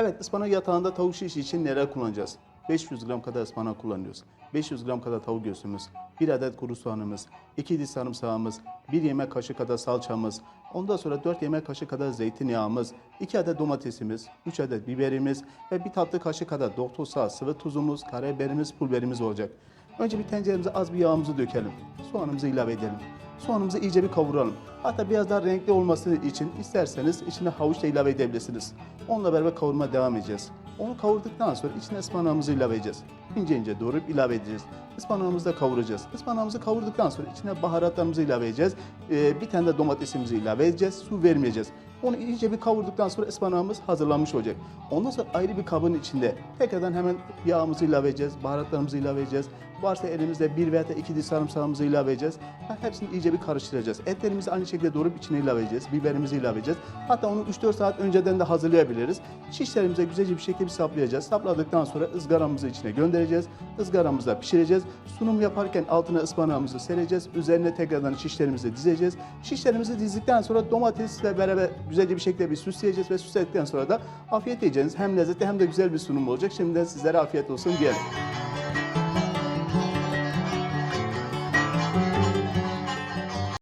Evet ıspanak yatağında tavuk şişi için neler kullanacağız? 500 gram kadar ıspanak kullanıyoruz. 500 gram kadar tavuk göğsümüz, 1 adet kuru soğanımız, 2 diş sarımsağımız, 1 yemek kaşığı kadar salçamız, ondan sonra 4 yemek kaşığı kadar zeytinyağımız, 2 adet domatesimiz, 3 adet biberimiz ve 1 tatlı kaşığı kadar doktor sağ sıvı tuzumuz, karabiberimiz, pul olacak. Önce bir tenceremize az bir yağımızı dökelim. Soğanımızı ilave edelim. Soğanımızı iyice bir kavuralım. Hatta biraz daha renkli olması için isterseniz içine havuç da ilave edebilirsiniz. Onunla beraber kavurma devam edeceğiz. Onu kavurduktan sonra içine ıspanağımızı ilave edeceğiz. İnce ince doğrayıp ilave edeceğiz. Ispanağımızı da kavuracağız. Ispanağımızı kavurduktan sonra içine baharatlarımızı ilave edeceğiz. Ee, bir tane de domatesimizi ilave edeceğiz. Su vermeyeceğiz. Onu iyice bir kavurduktan sonra ıspanağımız hazırlanmış olacak. Ondan sonra ayrı bir kabın içinde tekrardan hemen yağımızı ilave edeceğiz. Baharatlarımızı ilave edeceğiz. Varsa elimizde bir veya da iki diş sarımsağımızı ilave edeceğiz. Hepsini iyice bir karıştıracağız. Etlerimizi aynı şekilde doğrayıp içine ilave edeceğiz. Biberimizi ilave edeceğiz. Hatta onu 3-4 saat önceden de hazırlayabiliriz. Şişlerimize güzelce bir şekilde bir saplayacağız. Sapladıktan sonra ızgaramızı içine göndereceğiz. Izgaramızda pişireceğiz. Sunum yaparken altına ıspanağımızı sereceğiz. Üzerine tekrardan şişlerimizi dizeceğiz. Şişlerimizi dizdikten sonra domatesle beraber güzelce bir şekilde bir süsleyeceğiz ve süsledikten sonra da afiyet yiyeceğiniz hem lezzetli hem de güzel bir sunum olacak. Şimdiden sizlere afiyet olsun diyelim.